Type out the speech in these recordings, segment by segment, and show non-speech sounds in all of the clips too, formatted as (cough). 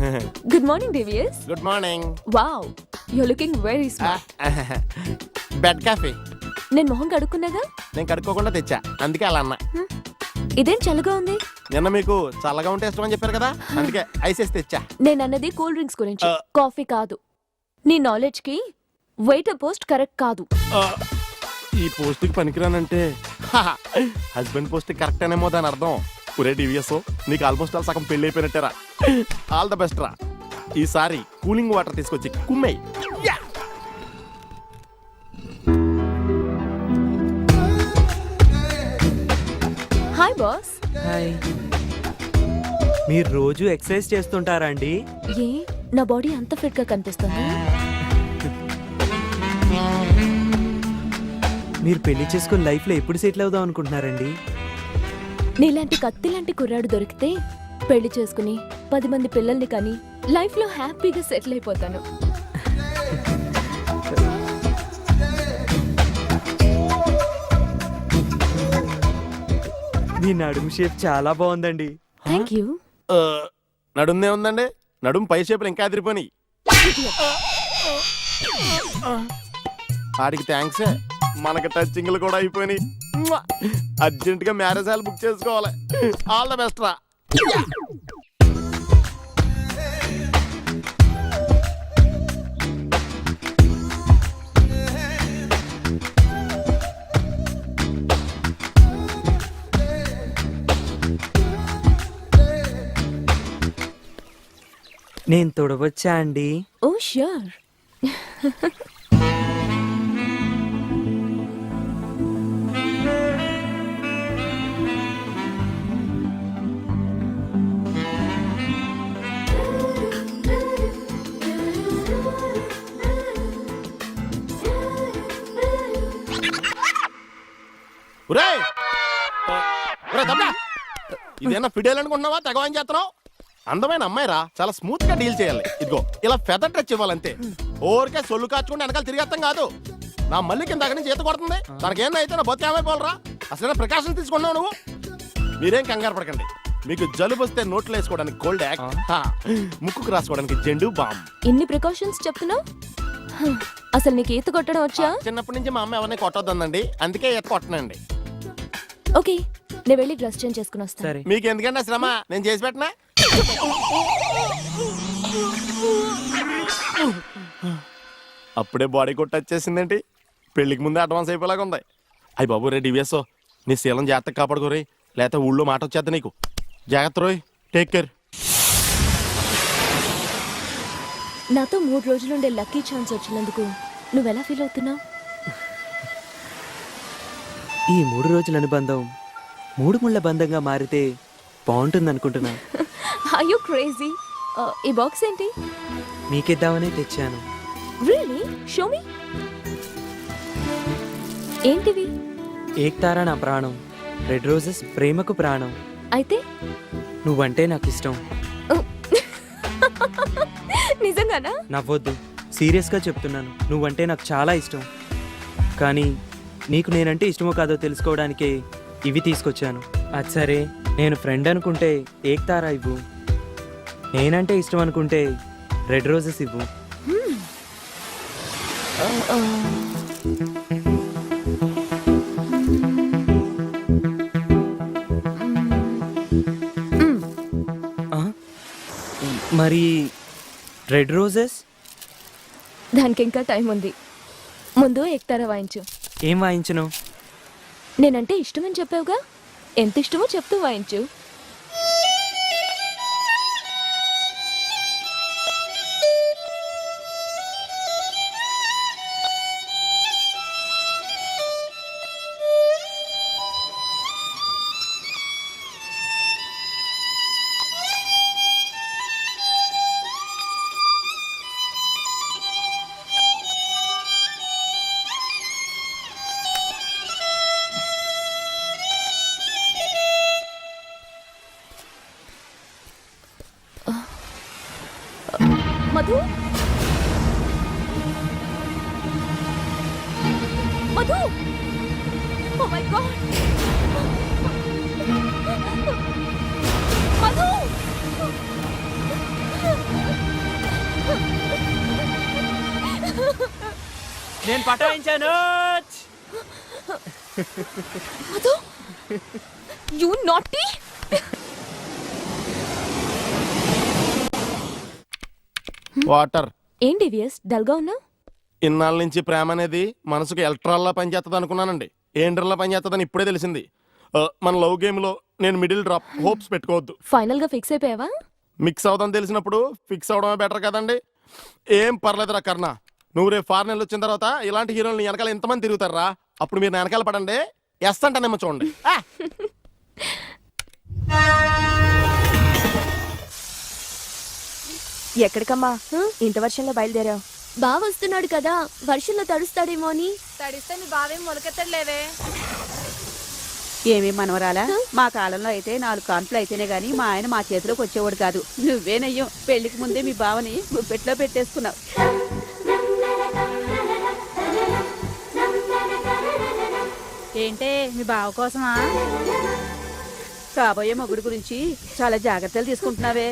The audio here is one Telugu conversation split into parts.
Good morning devious good morning wow you looking very smart bed coffee నేను మొహం కడుక్కున్నాగా? నేను కడుక్కోకుండా తెచ్చా. అందుకే అలా అన్నా. ఇదేం చల్లగా ఉంది? నిన్న మీకు చల్లగా ఉంటే ఇష్టం అని చెప్పారు కదా? అందుకే ఐస్ వేసి తెచ్చా. నేను అన్నది కూల్ డ్రింక్స్ గురించి. కాఫీ కాదు. నీ నాలెడ్జ్కి వెయిటర్ పోస్ట్ కరెక్ట్ కాదు. ఈ పోస్ట్కి పనికిరానంటే హస్బెండ్ పోస్ట్ కరెక్ట్ అనేమో దాని అర్థం ఒరే డివిఎస్ నీకు ఆల్మోస్ట్ ఆల్ సగం పెళ్ళి అయిపోయినట్టేరా. ఆల్ ద బెస్ట్ రా. ఈసారి కూలింగ్ వాటర్ తీసుకొచ్చి కుమ్మేయ్. Hi boss. హాయ్. మీరు రోజు ఎక్సర్సైజ్ చేస్తుంటారా అండి? ఏ నా బాడీ అంత ఫిట్గా కనిపిస్తుంది. మీరు పెళ్ళి చేసుకుని లైఫ్లో ఎప్పుడు సెటిల్ అవుదాం అనుకుంటున్నారండి? నీలాంటి కత్తి లాంటి కుర్రాడు దొరికితే పెళ్ళి చేసుకుని పది మంది పిల్లల్ని కని లైఫ్లో హ్యాపీగా సెటిల్ అయిపోతాను. మీ నడుము షేప్ చాలా బాగుందండి. థ్యాంక్ యూ ఆ, నడుందే ఉందండి నడుం పై షేపులు ఇంకా అదిరిపోయి ఆడికి థ్యాంక్స్ మనకి టచింగ్లు కూడా అయిపోయినాయి. అర్జెంట్గా మ్యారేజ్ హాల్ బుక్ చేసుకోవాలి. ఆల్ ద బెస్ట్ రా. నేను తొడవచ్చా అండి? ఓ ష్యూర్. ఇదేనా ఫిడేల్ అనుకుంటున్నావా? తెగవని చేస్తున్నావు? అందమైన అమ్మాయిరా చాలా స్మూత్గా డీల్ చేయాలి. ఇదిగో ఇలా ఫెదర్ టచ్ ఇవ్వాలంతే. ఓరికే సొల్లు కాచుకుంటే వెనకాల తిరిగేస్తాం కాదు. నా మళ్ళీ కింద నుంచి ఈత కొడుతుంది. తనకి ఏందో అయితే నా బతికి ఏమైపోవాలరా అసలు ప్రికాషన్ తీసుకున్నావు నువ్వు? మీరేం కంగారు పడకండి. మీకు జలుబు వస్తే నోట్లు వేసుకోవడానికి కోల్డ్ యాక్ ముక్కుకు రాసుకోవడానికి జెండు బామ్. ఇన్ని ప్రికాషన్స్ చెప్తున్నావు? అసలు నీకు ఈత కొట్టడం వచ్చా? చిన్నప్పటి నుంచి మా అమ్మ ఎవరిని కొట్టొద్దండి అందుకే ఈత కొట్టనండి. ఓకే నేను వెళ్ళి డ్రెస్ చేంజ్ చేసుకుని వస్తాను. సరే. మీకు ఎందుకంటే శ్రమ? నేను చేసి పెట్టనా? అప్పుడే బాడీ కొట్టి వచ్చేసిందేంటి? పెళ్ళికి ముందే అడ్వాన్స్ అయిపోయేలాగా ఉంది. అయ్యి బాబు రే డివిఎస్ నీ శీలం జాగ్రత్త కాపాడుకోరి లేకపోతే ఊళ్ళో మాట వచ్చేద్ది నీకు. జాగ్రత్త రోయ్. టేక్ కేర్ నాతో మూడు రోజులుండే లక్కీ ఛాన్స్ వచ్చినందుకు నువ్వెలా ఫీల్ అవుతున్నావు? ఈ మూడు రోజుల అనుబంధం మూడు ముళ్ళ బంధంగా మారితే బాగుంటుంది అనుకుంటున్నా (laughs) ఐ యూ క్రేజీ ఈ బాక్స్ ఏంటి? మీకిద్దామనే తెచ్చాను. రియలీ షో మీ ఏంటివి? ఏక్తారా నా ప్రాణం రెడ్ రోజెస్ ప్రేమకు ప్రాణం. అయితే? నువ్వంటే నాకు ఇష్టం (laughs) నిజంగానా? నవ్వొద్దు. సీరియస్గా చెప్తున్నాను. నువ్వంటే నాకు చాలా ఇష్టం. కానీ నీకు నేనంటే ఇష్టమో కాదో తెలుసుకోవడానికే ఇవి తీసుకొచ్చాను. అది సరే నేను ఫ్రెండ్ అనుకుంటే ఏక్తారా ఇవ్వు. నేనంటే ఇష్టం అనుకుంటే రెడ్ రోజెస్ ఇవ్వు? మరి రెడ్ రోజెస్? దానికి ఇంకా టైం ఉంది. ముందు ఎక్తారా వాయించు. ఏం వాయించను? నేనంటే ఇష్టమని చెప్పావుగా? ఎంత ఇష్టమో చెప్తూ వాయించు. Madhu? Madhu? Oh my god Madhu? నేను పటాయించాను. మధు? You naughty water. ఏంటి వియస్ డల్గా ఉన్నా? ఇన్నాళ్ళ నుంచి ప్రేమ అనేది మనసుకు ఎలక్ట్రాల్లా పనిచేస్తుంది అనుకున్నానండి ఏండ్రల్లా పనిచేస్తుందని ఇప్పుడే తెలిసింది. ఆ, మన లవ్ గేమ్లో నేను మిడిల్ డ్రాప్ హోప్స్ పెట్టుకోవద్దు. ఫైనల్గా ఫిక్స్ అయిపోయావా? మిక్స్ అవుదాం తెలిసినప్పుడు ఫిక్స్ అవడమే బెటర్ కదండి. ఏం పర్లేదురా కర్ణ. నువ్వు రేపు ఫారెన్ వచ్చిన తర్వాత ఇలాంటి హీరోలు వెనకాల ఎంతమంది తిరుగుతారా? అప్పుడు మీరు నా వెనకాల పడండి. ఎస్ అంటానేమో చూడండి. (laughs) ఎక్కడికమ్మా? ఇంత వర్షంలో బయలుదేరావు. బావ వస్తున్నాడు కదా వర్షంలో తడుస్తాడేమో అని తడిస్తే మీ బావేం మొలకెత్తలేవే ఏమి మనవరాలా? మా కాలంలో అయితే నాలుగు కాన్పులు అయితేనే గాని మా ఆయన మా చేతిలోకి వచ్చేవాడు కాదు. నువ్వేనయ్యం పెళ్ళికి ముందే మీ బావని గుప్పెట్లో పెట్టేసుకున్నావు. ఏంటే మీ బావ కోసమా? కాబోయే మొగుడు గురించి చాలా జాగ్రత్తలు తీసుకుంటున్నావే.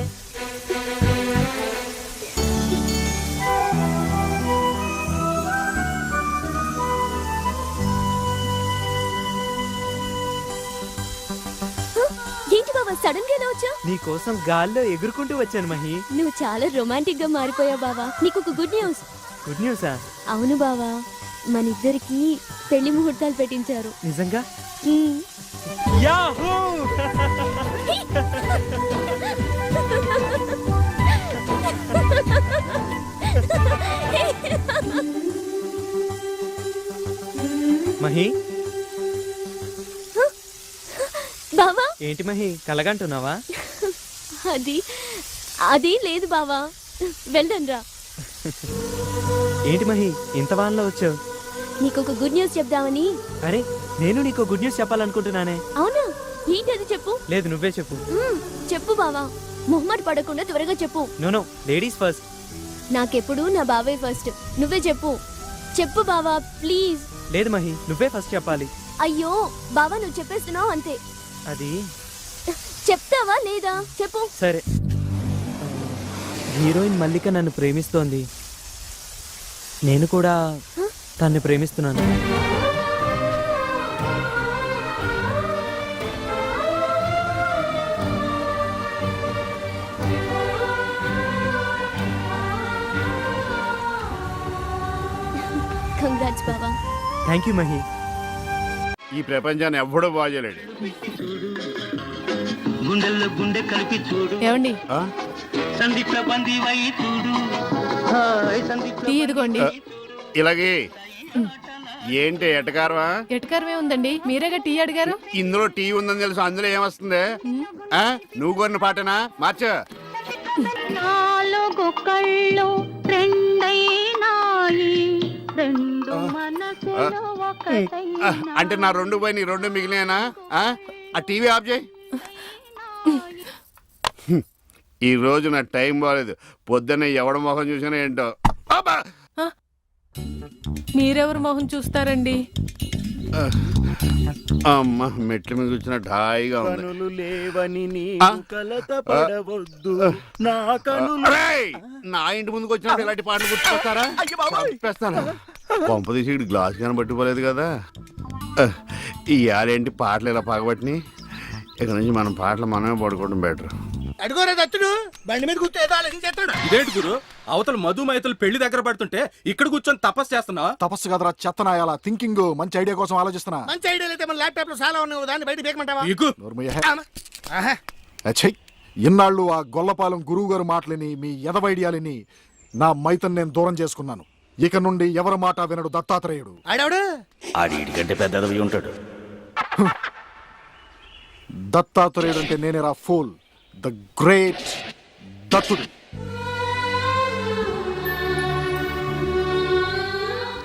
బావ సడన్గా వచ్చా నీ కోసం గాల్లో ఎగురుకుంటూ వచ్చాను మహి. నువ్వు చాలా రొమాంటిక్గా మారిపోయావు బావా. నీకు ఒక గుడ్ న్యూస్ గుడ్ న్యూసా అవును బావా మన ఇద్దరికి పెళ్ళి ముహూర్తాలు పెట్టించారు. నిజంగా. యాహూ! (laughs) మహి ఏంటి మహి కలగంటున్నావా? అది అది లేదు బావా. వెళ్ళండి రా. ఏంటి మహి ఇంత వానలో వచ్చావు? నీకు ఒక గుడ్ న్యూస్ చెప్దామని. అరే నేను నీకు గుడ్ న్యూస్ చెప్పాలనుకుంటున్నానే. అవునా? ఏంటి అది చెప్పు? లేదు నువ్వే చెప్పు. చెప్పు బావా. మొహమాట పడకుండా త్వరగా చెప్పు. No no ladies first. నాకెప్పుడు నా బావే ఫస్ట్. నువ్వే చెప్పు. చెప్పు బావా ప్లీజ్. లేదు మహి నువ్వే ఫస్ట్ చెప్పాలి. అయ్యో బావా నువ్వు చెప్పేస్తున్నావు అంతే. అది? చెప్తావా లేదా? చెప్పు. సరే. హీరోయిన్ మల్లిక నన్ను ప్రేమిస్తోంది. నేను కూడా తన్ని ప్రేమిస్తున్నాను. కంగ్రాట్స్ థ్యాంక్ యూ మహి ఈ ప్రపంచాన్ని ఎవ్వడూ బాగలేడు. గుండెల్లో గుండె కలిపి చూడు. ఏమండి? సందీప్ల బందీవై చూడు. హాయ్ టీ ఇదిగోండి. ఇలాగే. ఏంటి ఎటకారమా? ఎటకరమే ఉందండి. మీరేగా టీ అడిగారు? ఇందులో టీ ఉందని తెలుసు అందులో ఏమొస్తుంది? ఆ? నువ్వు కొన్న పాటనా? మార్చ. నాలుగు కళ్ళు రెండైనాయి రెండు మనసులు అంటే నా రెండు పోయి నీ రెండు మిగిలినా ఆ? టీవీ ఆఫ్ చేయి. ఈ రోజు నా టైం బాగాలేదు పొద్దున్నే ఎవడ మొహం చూసినా ఏంటో! మీరెవరు మొహం చూస్తారండి? అమ్మ మెట్ల మీద కూర్చున్నట్టు హాయిగా ఉంది. కనులు లేవని కలత పడవద్దు. నా కనులు! నా ఇంటి ముందుకు వచ్చినప్పుడు ఇలాంటి పాటలు గుర్తుకొస్తారా? చంపేస్తాను. పంప తీసి ఇటు గ్లాస్ కానీ పట్టుకోలేదు కదా ఈ ఏంటి పాటలు ఇలా పగబట్టినాయి ఇక నుంచి మనం పాటలు మనమే పడుకోవడం బెటర్. అడుగోరే దత్తుడు బండి మీద కూర్చో ఏదో ఆలోచించేస్తాడు ఇదేంటి గురు? అవతల మధు మైతులు పెళ్ళి దగ్గర పడుతుంటే ఇక్కడ కూర్చొని తపస్సు చేస్తున్నావా? తపస్సు కదరా చెత్తనాయాల థింకింగ్ మంచి ఐడియా కోసం ఆలోచిస్తున్నా. మంచి ఐడియాలు అయితే మన ల్యాప్టాప్లో చాలా ఉన్నాయి దాన్ని బయట బేకమంటావా ఇన్నాళ్ళు ఆ గొల్లపాలెం గురువు గారు మాటలని మీ ఎదవ ఐడియాలని నా మైతన్ నేను దూరం చేసుకున్నాను. ఇక నుండి ఎవరి మాట వినడు దత్తాత్రేయుడు. ఆడవిడు? ఆడికంటే పెద్దదవి ఉంటాడు. దత్తాత్రేయుడు అంటే నేనే రా ఫూల్. ద గ్రేట్ దత్తుడు.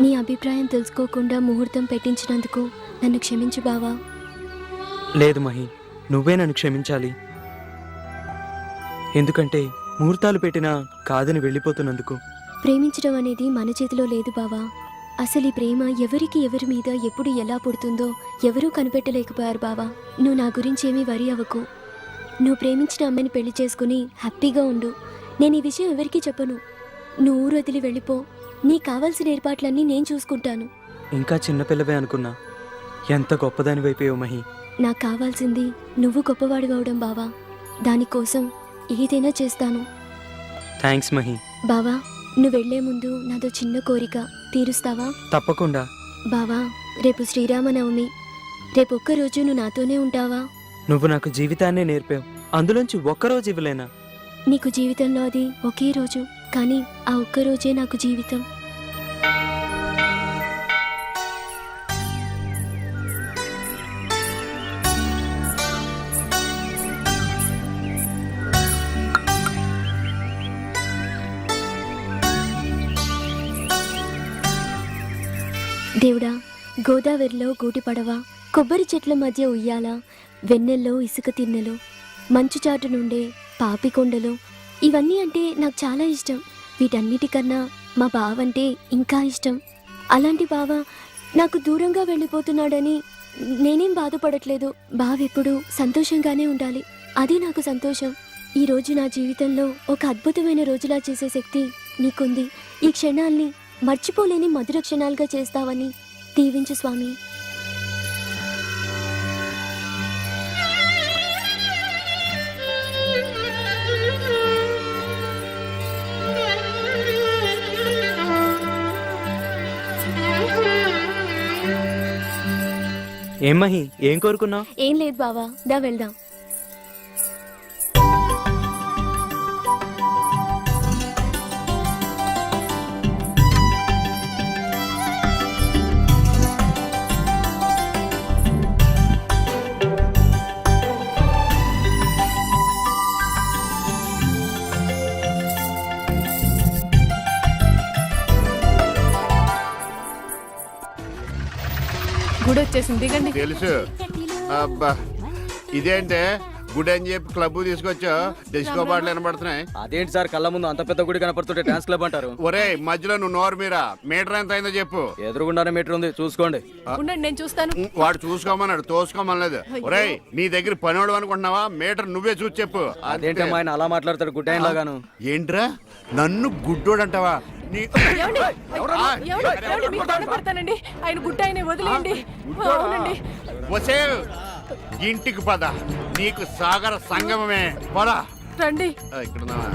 నీ అభిప్రాయం తెలుసుకోకుండా ముహూర్తం పెట్టించినందుకు నన్ను క్షమించు బావా. లేదు మహి నువ్వే నన్ను క్షమించాలి. ఎందుకంటే ముహూర్తాలు పెట్టినా కాదని వెళ్ళిపోతున్నందుకు. ప్రేమించడం అనేది మన చేతిలో లేదు బావా. అసలు ఈ ప్రేమ ఎవరికి ఎవరి మీద ఎప్పుడు ఎలా పుడుతుందో ఎవరూ కనిపెట్టలేకపోయారు బావా. నువ్వు నా గురించి ఏమీ వరి అవ్వకు. నువ్వు ప్రేమించిన అమ్మాయిని పెళ్ళి చేసుకుని హ్యాపీగా ఉండు. నేను ఈ విషయం ఎవరికీ చెప్పను. నువ్వు ఊరు వదిలి వెళ్ళిపో. నీకు కావాల్సిన ఏర్పాట్లన్నీ నేను చూసుకుంటాను. ఇంకా చిన్నపిల్లవే అనుకున్నా. ఎంత గొప్పదాని వైపోయావు మహి. నాకు కావాల్సింది నువ్వు గొప్పవాడివవడం బావా. దానికోసం ఏదైనా చేస్తాను. థ్యాంక్స్ మహి. బావా నువ్వు వెళ్ళే ముందు నాదో చిన్న కోరిక తీరుస్తావా? తప్పకుండా. బావా రేపు శ్రీరామనవమి. రేపు ఒక్కరోజు నువ్వు నాతోనే ఉంటావా? నువ్వు నాకు జీవితాన్నే నేర్పావు. అందులోంచి ఒక్కరోజు ఇవ్వలేనా? నీకు జీవితంలో అది ఒకే రోజు కానీ ఆ ఒక్క రోజే నాకు జీవితం. దేవుడా గోదావరిలో గూటి పడవ కొబ్బరి చెట్ల మధ్య ఉయ్యాల వెన్నెల్లో ఇసుక తిన్నెలు మంచుచాటు నుండే పాపికొండలు ఇవన్నీ అంటే నాకు చాలా ఇష్టం. వీటన్నిటికన్నా మా బావంటే ఇంకా ఇష్టం. అలాంటి బావ నాకు దూరంగా వెళ్ళిపోతున్నాడని నేనేం బాధపడట్లేదు. బావెప్పుడు సంతోషంగానే ఉండాలి. అదే నాకు సంతోషం. ఈ రోజు నా జీవితంలో ఒక అద్భుతమైన రోజులా చేసే శక్తి నీకుంది. ఈ క్షణాల్ని మర్చిపోలేని మధుర క్షణాలుగా చేస్తావని దీవించు స్వామి. ఏం మహి ఏం కోరుకున్నావు? ఏం లేదు బావా దా వెళ్దాం. గుడి వచ్చేసింది దిగండి. తెలుసు. అబ్బా ఇదేంటే? గుడి అని చెప్పి క్లబ్ తీసుకొచ్చా? డిస్కో పాటలు వినపడుతున్నాయి అదేంటి సార్ కళ్ళ ముందు అంత పెద్ద గుడి కనపడుతుంటే డాన్స్ క్లబ్ అంటారు? ఒరే మధ్యలో నువ్వు నోరు మీరా. మీటర్ ఎంత అయిందో చెప్పు. ఎదురుగుండానే మీటర్ ఉంది చూసుకోండి. ఉండండి నేను చూస్తాను. వాడు చూసుకోమన్నాడు తోసుకోమనలేదు. ఒరే నీ దగ్గర పనివాడు అనుకుంటున్నావా? మీటర్ నువ్వే చూసి చెప్పు. అదేంటమ్మా ఆయన అలా మాట్లాడతాడు గుడ్ ఆయన లాగాను. ఏంట్రా? నన్ను గుడ్డోడు అంటావా నీ ఏమండి? ఆ, ఏమండి? ఏమండి? మీకు దండం పెడతానండి ఆయన గుట్ట ఆయన వదిలేయండి. అవునండి. వసే ఇంటికి పద. నీకు సాగర సంగమమే. పద. రండి. ఆ, ఇక్కడ ఉన్నావా?